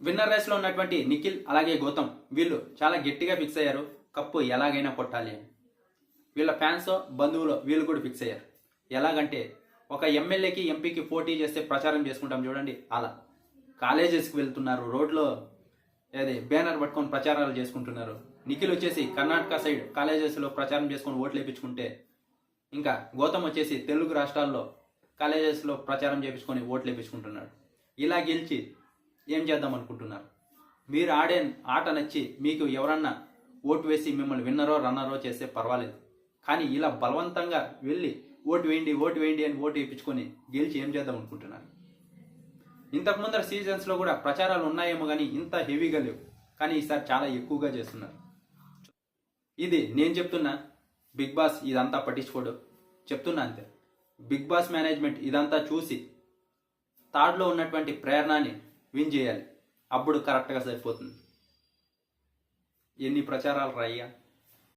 Winner రేస్లో ఉన్నటువంటి నిఖిల్ అలాగే గౌతమ్ వీళ్ళు చాలా గట్టిగా ఫిక్స్ అయ్యారు. కప్పు ఎలాగైనా కొట్టాలి అని. వీళ్ళ ఫ్యాన్స్ బంధువులు వీళ్ళు కూడా ఫిక్స్ అయ్యారు. ఎలాగంటే ఒక ఎమ్మెల్యేకి ఎంపీకి పోటీ చేస్తే ప్రచారం చేసుకుంటాం చూడండి అలా. కాలేజెస్కి వెళ్తున్నారు రోడ్లో ఏది బ్యానర్ పట్టుకొని ప్రచారాలు చేసుకుంటున్నారు. నిఖిల్ వచ్చేసి కర్ణాటక సైడ్ కాలేజెస్లో ప్రచారం చేసుకొని ఓట్లు వేయించుకుంటే ఇంకా గౌతమ్ వచ్చేసి తెలుగు రాష్ట్రాల్లో కాలేజెస్లో ప్రచారం చేయించుకొని ఓట్లు వేయించుకుంటున్నాడు ఇలా గెలిచి ఏం చేద్దాం అనుకుంటున్నారు? మీరు ఆడే ఆట నచ్చి మీకు ఎవరన్నా ఓటు వేసి మిమ్మల్ని విన్నరో రన్నరో చేస్తే పర్వాలేదు. కానీ ఇలా బలవంతంగా వెళ్ళి ఓటు వేయండి ఓటు వేయండి అని ఓటు వేయించుకొని గెలిచి ఏం చేద్దాం అనుకుంటున్నారు? ఇంతకు ముందర సీజన్స్లో కూడా ప్రచారాలు ఉన్నాయేమో కానీ ఇంత హెవీగా లేవు. కానీ ఈసారి చాలా ఎక్కువగా చేస్తున్నారు. ఇది నేను చెప్తున్నా బిగ్ బాస్ ఇదంతా పట్టించుకోడు. చెప్తున్నా అంతే. బిగ్ బాస్ మేనేజ్మెంట్ ఇదంతా చూసి థర్డ్లో ఉన్నటువంటి ప్రేరణని విన్ చేయాలి. అప్పుడు కరెక్ట్గా సరిపోతుంది. ఎన్ని ప్రచారాలు రాయ్యా?